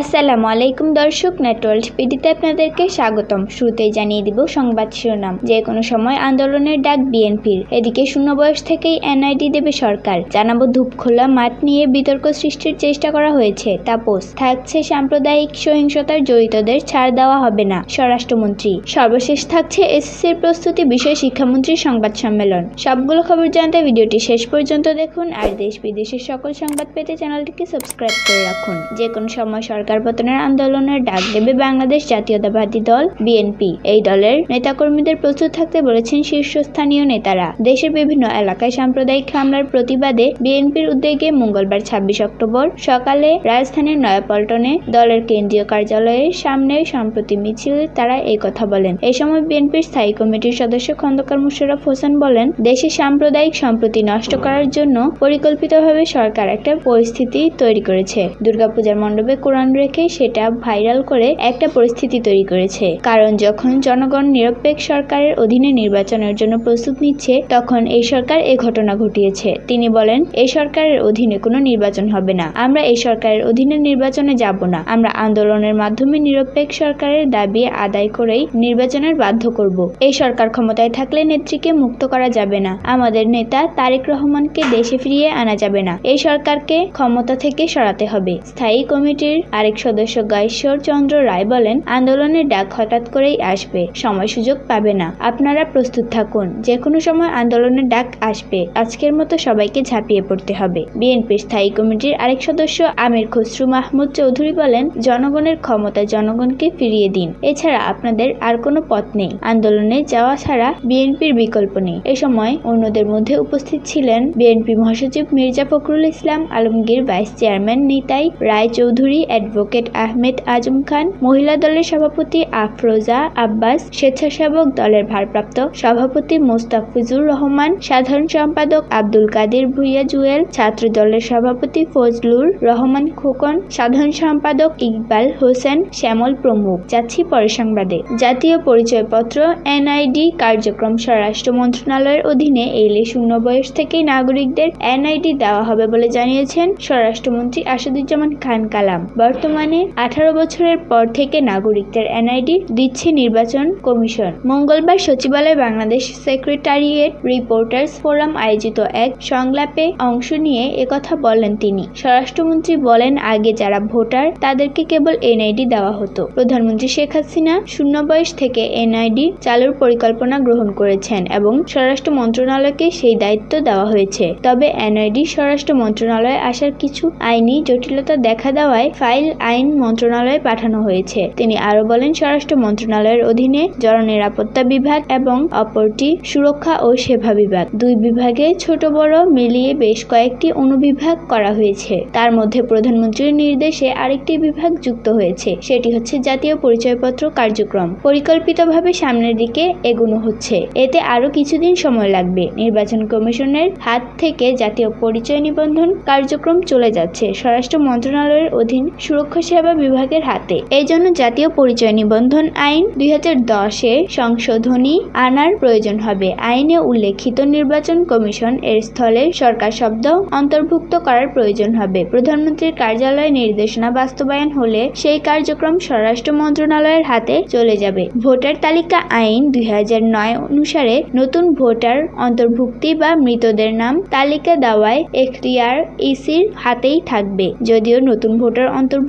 আসসালামু আলাইকুম দর্শক নেটওয়ার্ল্ড পিডিতে আপনাদেরকে স্বাগতম। শুরুতেই জানিয়ে দিব সংবাদ শিরোনাম। যে কোনো সময় আন্দোলনের ডাক বিএনপির। এদিকে শূন্য বয়স থেকেই এনআইডি দেবে সরকার। জানাব ধূপখোলা, মাঠ নিয়ে বিতর্ক সৃষ্টির চেষ্টা করা হয়েছে। তাপস, থাকছে সাম্প্রদায়িক সহিংসতার জড়িতদের ছাড় দেওয়া হবে না, স্বরাষ্ট্রমন্ত্রী। সর্বশেষ থাকছে এসএসসির প্রস্তুতি বিষয়ে শিক্ষামন্ত্রীর সংবাদ সম্মেলন। সবগুলো খবর জানতে ভিডিওটি শেষ পর্যন্ত দেখুন। আর দেশ বিদেশের সকল সংবাদ পেতে চ্যানেলটিকে সাবস্ক্রাইব করে রাখুন। যে কোনো সময় সরকার পতনের আন্দোলনের ডাক দেবে বাংলাদেশ জাতীয়তাবাদী দল, বিএনপি। এই দলের নেতাকর্মীদের প্রস্তুত থাকতে বলেছেন শীর্ষস্থানীয় নেতারা। দেশের বিভিন্ন এলাকায় সাম্প্রদায়িক হামলার প্রতিবাদে বিএনপির উদ্যোগে মঙ্গলবার ছাব্বিশ অক্টোবর সকালে রাজধানীর নয়াপল্টনে দলের কেন্দ্রীয় কার্যালয়ের সামনে সম্প্রতি মিছিল তারা এই কথা বলেন। এই সময় বিএনপির স্থায়ী কমিটির সদস্য খন্দকার মুশারফ হোসেন বলেন দেশে সাম্প্রদায়িক সম্প্রতি নষ্ট করার জন্য পরিকল্পিতভাবে সরকার একটা পরিস্থিতি তৈরি করেছে। দুর্গাপূজার মণ্ডপে কোরআন রেখে সেটা ভাইরাল করে একটা পরিস্থিতি তৈরি করেছে। কারণ যখন জনগণ নিরপেক্ষ সরকারের অধীনে নির্বাচনের জন্য প্রস্তুত নিচ্ছে, তখন এই সরকার এ ঘটনা ঘটিয়েছে। তিনি বলেন এই সরকারের অধীনে কোনো নির্বাচন হবে না। আমরা এই সরকারের অধীনে নির্বাচনে যাব না। আমরা আন্দোলনের মাধ্যমে নিরপেক্ষ সরকারের দাবি আদায় করেই নির্বাচনের বাধ্য করব। এই সরকার ক্ষমতায় থাকলে নেত্রীকে মুক্ত করা যাবে না। আমাদের নেতা তারেক রহমানকে দেশে ফিরিয়ে আনা যাবে না। এই সরকারকে ক্ষমতা থেকে সরাতে হবে। স্থায়ী কমিটির আরেক সদস্য গাইশ্বর চন্দ্র রায় বলেন, আন্দোলনের ডাক হঠাৎ করেই আসবে, সময় সুযোগ পাবে না। আপনারা প্রস্তুত থাকুন যে কোনো সময় আন্দোলনের ডাক আসবে, আজকের মতো সবাইকে ঝাঁপিয়ে পড়তে হবে। বিএনপির স্থায়ী কমিটির আরেক সদস্য আমির খসরু মাহমুদ চৌধুরী বলেন, জনগণের ক্ষমতা জনগণকে ফিরিয়ে দিন। এছাড়া আপনাদের আর কোনো পথ নেই। আন্দোলনে যাওয়া ছাড়া বিএনপির বিকল্প নেই। এ সময় অন্যদের মধ্যে উপস্থিত ছিলেন বিএনপি মহাসচিব Mirza Fakhrul Islam, Alamgir vice chairman Nitai Roy Chowdhury advocate Ahmed Azam Khan, মহিলা দলের সভাপতি আফরোজা আব্বাস, স্বেচ্ছাসেবক দলের ভারপ্রাপ্ত সভাপতি মোস্তাফিজুর রহমান, সাধারণ সম্পাদক আব্দুল কাদের ভুইয়া জুয়েল, ছাত্র দলের সভাপতি ফজলুর রহমান খোকন, সাধারণ সম্পাদক ইকবাল হোসেন, শ্যামল প্রমুখ। যাচ্ছি পরে সংবাদে। জাতীয় পরিচয়পত্র, এনআইডি কার্যক্রম স্বরাষ্ট্র মন্ত্রণালয়ের অধীনে এলে শূন্য বয়স থেকেই নাগরিকদের এনআইডি দেওয়া হবে বলে জানিয়েছেন স্বরাষ্ট্রমন্ত্রী আসাদুজ্জামান খান কালাম। বর্তমানে আঠারো বছরের পর থেকে নাগরিকদের এনআইডি দিচ্ছে নির্বাচন কমিশন। মঙ্গলবার সচিবালয় বাংলাদেশ সেক্রেটারিয়েট রিপোর্টার্স ফোরাম আয়োজিত এক সংলাপে অংশ নিয়ে একথা বলেন তিনি। স্বরাষ্ট্রমন্ত্রী বলেন, আগে যারা ভোটার, তাদেরকে কেবল এনআইডি দেওয়া হতো। প্রধানমন্ত্রী শেখ হাসিনা শূন্য বয়স থেকে এনআইডি চালুর পরিকল্পনা গ্রহণ করেছেন এবং স্বরাষ্ট্র মন্ত্রণালয়কে সেই দায়িত্ব দেওয়া হয়েছে। তবে এনআইডি স্বরাষ্ট্র মন্ত্রণালয়ে আসার কিছু আইনি জটিলতা দেখা দেওয়ায় ফাইল আইন মন্ত্রণালয়ে পাঠানো হয়েছে। তিনি আরও বলেন, স্বরাষ্ট্র মন্ত্রণালয়ের অধীনে জননিরাপত্তা বিভাগ এবং অপরটি সুরক্ষা ও সেবা বিভাগ। দুই বিভাগে ছোট বড় মিলিয়ে বেশ কয়েকটি অনুবিভাগ করা হয়েছে। তার মধ্যে প্রধানমন্ত্রীর নির্দেশে আরেকটি বিভাগ যুক্ত হয়েছে। সেটি হচ্ছে জাতীয় পরিচয়পত্র কার্যক্রম। পরিকল্পিতভাবে সামনের দিকে এগোনো হচ্ছে। এতে আরও কিছুদিন সময় লাগবে। নির্বাচন কমিশনের হাত থেকে জাতীয় পরিচয় নিবন্ধন কার্যক্রম চলে যাচ্ছে। স্বরাষ্ট্র মন্ত্রণালয়ের অধীন সুরক্ষা সেবা বিভাগের হাতে। এই জন্য জাতীয় পরিচয় নিবন্ধন আইন দুই হাজার দশে সংশোধনী আনার প্রয়োজন হবে। আইনে উল্লেখিত নির্বাচন কমিশন এর স্থলে সরকার শব্দ অন্তর্ভুক্ত করার প্রয়োজন হবে। প্রধানমন্ত্রীর কার্যালয় নির্দেশনা বাস্তবায়ন হলে সেই কার্যক্রম স্বরাষ্ট্র মন্ত্রণালয়ের হাতে চলে যাবে। ভোটার তালিকা আইন দুই হাজার নয় অনুসারে নতুন ভোটার অন্তর্ভুক্তি বা মৃতদের নাম তালিকা দেওয়ায় এখতিয়ার ইসির হাতেই থাকবে। যদিও নতুন ভোটার অন্তর্ভুক্তি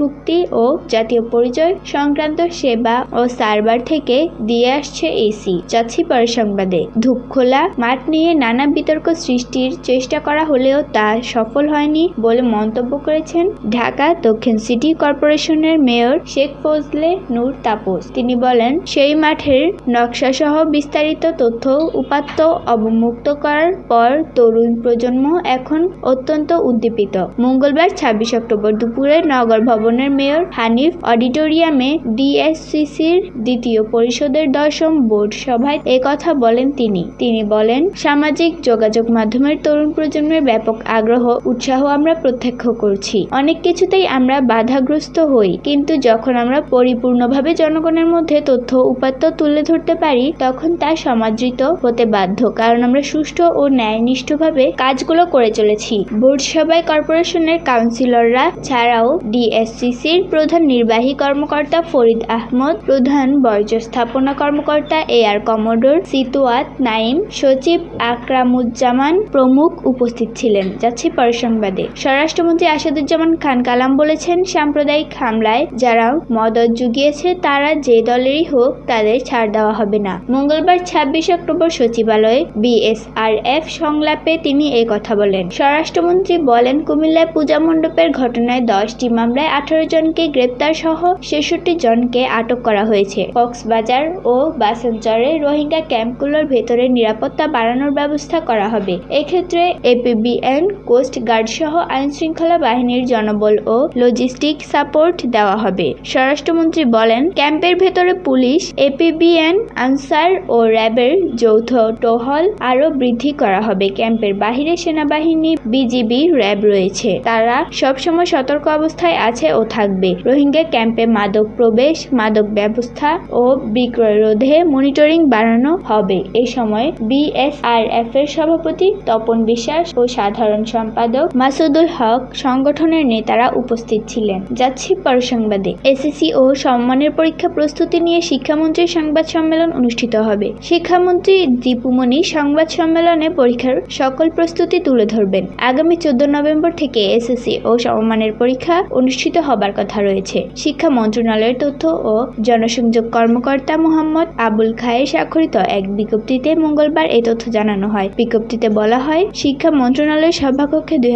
ও জাতীয় পরিচয় সংক্রান্ত সেবা ও সার্ভার থেকে দিয়ে আসছে এসি। যাচ্ছি পরে সংবাদে। ধূপখোলা মাঠ নিয়ে নানা বিতর্ক সৃষ্টির চেষ্টা করা হলেও তা সফল হয়নি বলে মন্তব্য করেছেন ঢাকা দক্ষিণ সিটি কর্পোরেশনের মেয়র শেখ ফজলে নূর তাপস। তিনি বলেন, সেই মাঠের নকশাসহ বিস্তারিত তথ্য উপাত্ত অবমুক্ত করার পর তরুণ প্রজন্ম এখন অত্যন্ত উদ্দীপিত। মঙ্গলবার ছাব্বিশ অক্টোবর দুপুরে নগর ভবনের মেয়র হানিফ, অডিটোরিয়ামে ডিএসসিসির দ্বিতীয় পরিষদের দশম বোর্ড সভায় একথা বলেন তিনি। তিনি বলেন, সামাজিক যোগাযোগ মাধ্যমের তরুণ প্রজন্মের ব্যাপক আগ্রহ, উৎসাহ আমরা প্রত্যক্ষ করছি। অনেক কিছুতেই আমরা বাধাগ্রস্ত হই, কিন্তু যখন আমরা পরিপূর্ণভাবে জনগণের মধ্যে তথ্য উপাত্ত তুলে ধরতে পারি, তখন তা সমাদৃত হতে বাধ্য, কারণ আমরা সুষ্ঠু ও ন্যায়নিষ্ঠভাবে কাজগুলো করে চলেছি। বোর্ড সভায় কর্পোরেশনের কাউন্সিলররা ছাড়াও ডিএসসি এফসিসির প্রধান নির্বাহী কর্মকর্তা ফরিদ আহমদ, প্রধান বর্জ্য স্থাপনা কর্মকর্তা এ আর কমোডোর সিতুয়াত নাইম সচিব আকরামুজ্জামান প্রমুখ উপস্থিত ছিলেন। যাচ্ছে পরসংবাদে। স্বরাষ্ট্রমন্ত্রী আসাদুজ্জামান খান কালাম বলেছেন, সাম্প্রদায়িক হামলায় যারা মদত জুগিয়েছে, তারা যে দলেরই হোক তাদের ছাড় দেওয়া হবে না। মঙ্গলবার ছাব্বিশ অক্টোবর সচিবালয়ে বিএসআরএফ সংলাপে তিনি এই কথা বলেন। স্বরাষ্ট্রমন্ত্রী বলেন, কুমিল্লায় পূজা মণ্ডপের ঘটনায় দশটি মামলায় আঠারো জনকে গ্রেপ্তার সহ ছেষট্টি জনকে আটক করা হয়েছে। কক্সবাজার ও বাসাঞ্চরে রোহিঙ্গা ক্যাম্পগুলোর ভেতরে নিরাপত্তা বাড়ানোর ব্যবস্থা করা হবে। এক্ষেত্রে এপিবিএন, কোস্ট গার্ড সহ আইন শৃঙ্খলা বাহিনীর জনবল ও লজিস্টিক সাপোর্ট দেওয়া হবে। স্বরাষ্ট্রমন্ত্রী বলেন, ক্যাম্পের ভেতরে পুলিশ, এপিবিএন, আনসার ও র্যাবের যৌথ টহল আরও বৃদ্ধি করা হবে। ক্যাম্পের বাহিরে সেনাবাহিনী, বিজিবি, র্যাব রয়েছে। তারা সবসময় সতর্ক অবস্থায় আছে ও থাকবে। রোহিঙ্গা ক্যাম্পে মাদক প্রবেশ, মাদক ব্যবস্থা ও বিক্রয় রোধে মনিটরিং বাড়ানো হবে। এ সময় বিএসআরএফ এর সভাপতি তপন বিশ্বাস ও সাধারণ সম্পাদক মাসুদুল হক সংগঠনের নেতারা উপস্থিত ছিলেন। যাচ্ছি পর পরসংবাদে। এসএসসি ও সম্মানের পরীক্ষা প্রস্তুতি নিয়ে শিক্ষামন্ত্রীর সংবাদ সম্মেলন অনুষ্ঠিত হবে। শিক্ষামন্ত্রী দীপুমণি সংবাদ সম্মেলনে পরীক্ষার সকল প্রস্তুতি তুলে ধরবেন। আগামী চোদ্দ নভেম্বর থেকে এসএসসি ও সম্মানের পরীক্ষা অনুষ্ঠিত হবার কথা রয়েছে। শিক্ষা মন্ত্রণালয়ের তথ্য ও জনসংযোগ কর্মকর্তা মোহাম্মদ আবুল খায়ের স্বাক্ষরিত এক বিজ্ঞপ্তিতে মঙ্গলবার এই তথ্য জানানো হয়। বিজ্ঞপ্তিতে বলা হয়, শিক্ষা মন্ত্রণালয়ের সভাকক্ষে দুই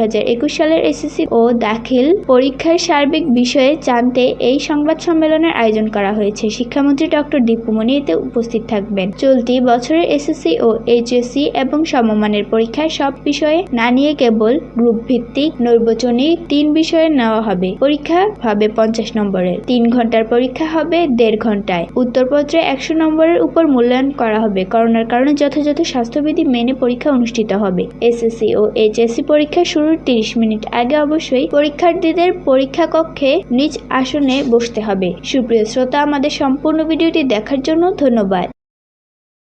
সালের এসএসসি ও দাখিল পরীক্ষার সার্বিক বিষয়ে জানতে এই সংবাদ সম্মেলনের আয়োজন করা হয়েছে। শিক্ষামন্ত্রী ডক্টর দীপুমণি এতে উপস্থিত থাকবেন। চলতি বছরের এসএসসি ও এইচএসসি এবং সমমানের পরীক্ষায় সব বিষয়ে না নিয়ে কেবল গ্রুপ ভিত্তিক নির্বাচনী তিন বিষয়ে নেওয়া হবে। পরীক্ষা হবে পঞ্চাশ নম্বরের। তিন ঘণ্টার পরীক্ষা হবে দেড় ঘন্টায়। উত্তরপত্রে একশো নম্বরের উপর মূল্যায়ন করা হবে। করোনার কারণে যথাযথ স্বাস্থ্যবিধি মেনে পরীক্ষা অনুষ্ঠিত হবে। এসএসসি ও এইচএসসি পরীক্ষা শুরুর তিরিশ মিনিট আগে অবশ্যই পরীক্ষার্থীদের পরীক্ষা কক্ষে নিজ আসনে বসতে হবে। সুপ্রিয় শ্রোতা, আমাদের সম্পূর্ণ ভিডিওটি দেখার জন্য ধন্যবাদ।